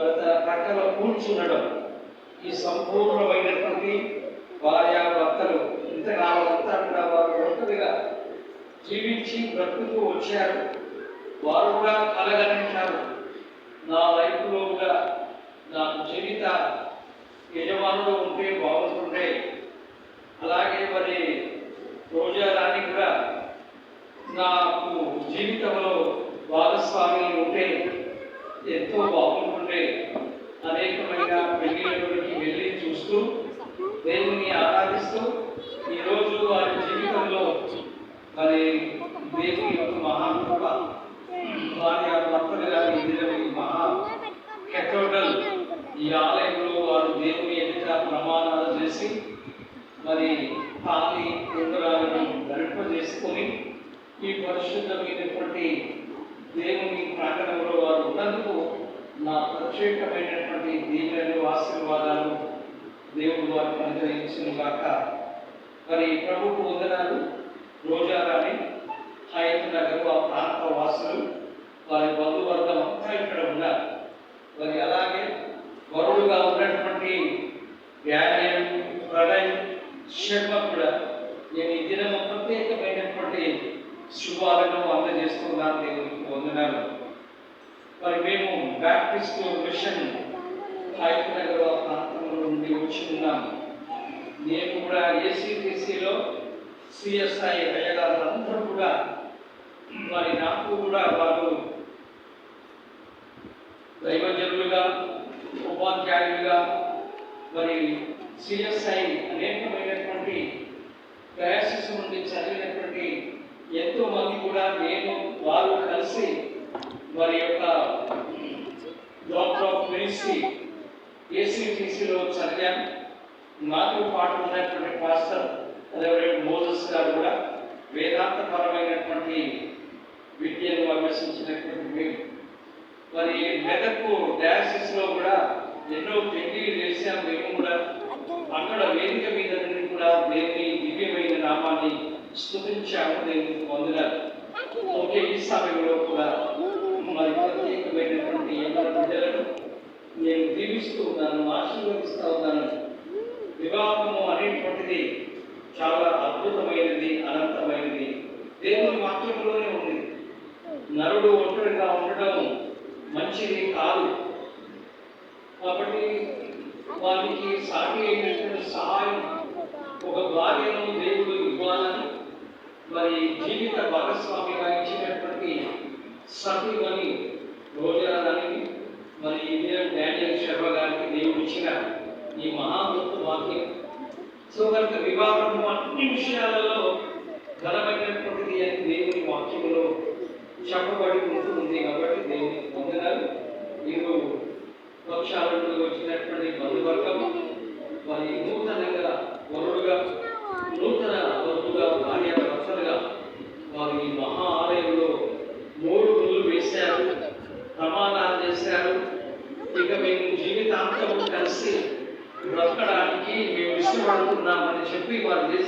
మరి తన ప్రక్కన కూర్చుండడం ఈ సంపూర్ణమైనటువంటి భార్య భర్తలు ఇంతకాలం అంతా కూడా వారు ఒంటరిగా జీవించి బ్రతుకుతూ వచ్చారు. వారు కూడా కలగలించారు. నా లైఫ్లో కూడా నాకు జీవిత యజమానులు ఉంటే బాగుంటుండే అలాగే మరి రోజా రాణి కూడా నాకు జీవితంలో భాగస్వామి ఉంటే ఎంతో బాగుంటుండే అనేకమైన పెళ్ళిలోకి వెళ్ళి చూస్తూ దేవుని ఆరాధిస్తూ ఈరోజు వారి జీవితంలో మరి దేవుని యొక్క మహానుభవ వారి ఆ భర్తలు గారి ఇద్దరు మహా కెథోడల్ ఈ ఆలయంలో వారు దేవుని ఎదుట ప్రమాణాలు చేసి మరి తాళి ఉంగరాలను చేసుకొని ఈ పరిశుద్ధమైనటువంటి దేవుని ప్రాంగణంలో వారు ఉన్నందుకు నా ప్రత్యేకమైనటువంటి దీవెనలు ఆశీర్వాదాలు దేవుడు వారికి అనుగ్రహించిన కాక మరి ప్రభుకు వందనాలు. రోజారాణి హైత్ నగర్ ఆ ప్రాంత వాసులు వారి బంధువర్గం అంతా ఇక్కడ ఉన్నారు. మరి అలాగే వరుడుగా ఉన్నటువంటి డానియల్ ప్రణయ్ శర్మ కూడా నేను ఈ దినం ప్రత్యేకమైనటువంటి శుభాలను అందజేస్తున్నాను దేవునికి వందనాలు. మరి మేము బ్యాప్టిస్ట్ మిషన్ హైత్ నగర్ ప్రాంతంలో నుండి వచ్చి ఉన్నాము. నేను కూడా ఏసీటీసీలో సిఎస్ఐ అయ్యగారులందరూ కూడా మరి నాకు కూడా వారు దైవజనులుగా ఉపాధ్యాయులుగా మరి సిఎస్ఐ అనేకమైనటువంటి డయాసిస్ నుండి చదివినటువంటి ఎంతో మంది కూడా నేను వారు కలిసి వారి యొక్క డాక్టర్ ఆఫ్ మినిస్ట్రీ ఏసీటీసీలో చదివాను నాతో పాటు ఉన్నటువంటి పాస్టర్ అదే మోజస్ గారు కూడా వేదాంతపరమైనటువంటి విద్యను అభ్యసించినటువంటి మేము మరి మెదక్కు డయాసిస్లో కూడా ఎన్నో పెళ్ళి చేశాం. మేము కూడా అక్కడ వేదిక మీద నుండి కూడా దేవుని దివ్యమైన నామాన్ని స్తుతించాము దేవుని పొందినారు ఓకే ఈ సమయంలో కూడా మరి ప్రత్యేకమైనటువంటి ఎవరి బిడ్డలను నేను దీవిస్తూ ఉన్నాను ఆశీర్వదిస్తూ ఉన్నాను వివాహము అనేటువంటిది చాలా అద్భుతమైనది అనంతమైనది దేవుని వాక్యంలోనే ఉంది నరుడు ఒంటరిగా ఉండడం మంచిది కాదు కాబట్టి వారికి సాటి అయినటువంటి సహాయం ఒక భార్యను దేవుడు మరి జీవిత భాగస్వామిగా ఇచ్చినటువంటి సతీమణి రోజాలని మరి ఇండియన్ డానియల్ శర్మ గారికి దేవుడు ఇచ్చిన ఈ మహాగొప్ప వాక్యం. సో కనుక వివాహం అన్ని విషయాలలో ఘనమైనటువంటిది అని దేవుని వాక్యంలో చెప్పబడి ఉంటుంది కాబట్టి దేవుని పొందనాలు మీరు పక్షాల నుండి వచ్చినటువంటి బంధువర్గం మరి నూతనంగా వరుడుగా నూతన వరుడుగా భార్య భర్తలుగా వారు ఈ మహా ఆలయంలో మూడు రోజులు వేశారు ప్రమాణాలు చేశారు ఇక మేము జీవితాంతం కలిసి బ్రతకడానికి మేము ఇష్టపడుతున్నామని చెప్పి వారు చేసిన